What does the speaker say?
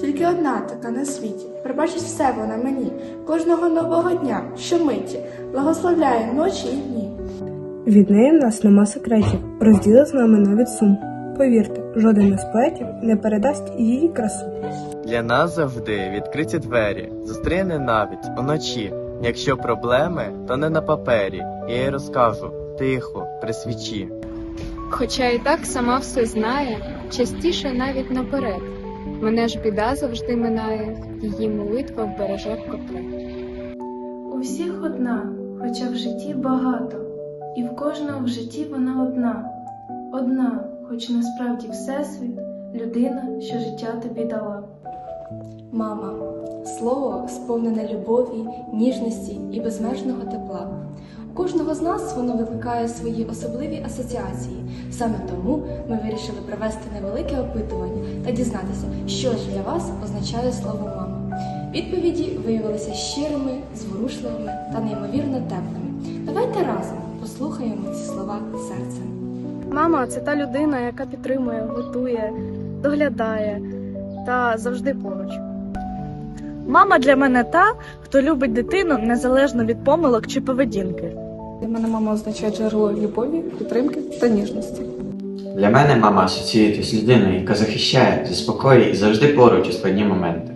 Тільки одна така на світі. Пробачить все вона мені, кожного нового дня, щомиті, благословляє ночі і дні. Від неї в нас нема секретів, розділи з нами навіть сум. Повірте, жоден із поетів не передасть її красу. Для нас завжди відкриті двері, зустріне навіть уночі. Якщо проблеми, то не на папері. Я їй розкажу тихо, при свічі. Хоча і так сама все знає, частіше навіть наперед. Мене ж біда завжди минає, її молитва вбереже вкотре. У всіх одна, хоча в житті багато, і в кожного в житті вона одна. Одна, хоч насправді всесвіт, людина, що життя тобі дала. Мама слово сповнене любові, ніжності і безмежного тепла. У кожного з нас воно викликає свої особливі асоціації. Саме тому ми вирішили провести невелике опитування та дізнатися, що ж для вас означає слово мама. Відповіді виявилися щирими, зворушливими та неймовірно теплими. Давайте разом послухаємо ці слова серцем. Мама це та людина, яка підтримує, готує, доглядає та завжди поруч. Мама для мене та, хто любить дитину незалежно від помилок чи поведінки. Для мене мама означає джерело любові, підтримки та ніжності. Для мене мама асоціюється з людиною, яка захищає, заспокоює і завжди поруч у складні моменти.